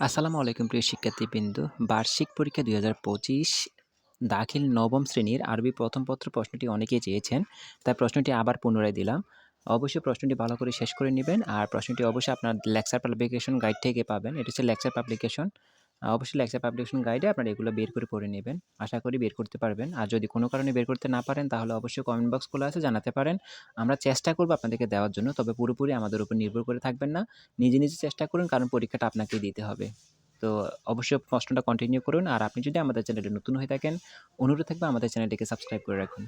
আসসালামু আলাইকুম প্রিয় শিক্ষার্থীবৃন্দ। বার্ষিক পরীক্ষা দুই হাজার পঁচিশ দাখিল নবম শ্রেণির আরবি প্রথম পত্র প্রশ্নটি অনেকেই চেয়েছেন, তাই প্রশ্নটি আবার পুনরায় দিলাম। অবশ্যই প্রশ্নটি ভালো করে শেষ করে নেবেন, আর প্রশ্নটি অবশ্যই আপনার লেকচার পাবলিকেশন গাইড থেকে পাবেন। এটি হচ্ছে লেকচার পাবলিকেশন। অবশ্যই লেকচার পাবলিকেশন গাইডে আপনারা এগুলো বের করে পড়ে নেবেন। আশা করি বের করতে পারবেন। আর যদি কোনো কারণে বের করতে না পারেন, তাহলে অবশ্যই কমেন্ট বক্স খোলা আছে, জানাতে পারেন। আমরা চেষ্টা করব আপনাদেরকে দেওয়ার জন্য, তবে পুরোপুরি আমাদের উপর নির্ভর করে থাকবেন না। নিজে নিজে চেষ্টা করুন, কারণ পরীক্ষাটা আপনাকেই দিতে হবে। তো অবশ্যই প্রশ্নটা কন্টিনিউ করুন। আর আপনি যদি আমাদের চ্যানেলে নতুন হয়ে থাকেন, অনুরোধ থাকবে আমাদের চ্যানেলটিকে সাবস্ক্রাইব করে রাখুন।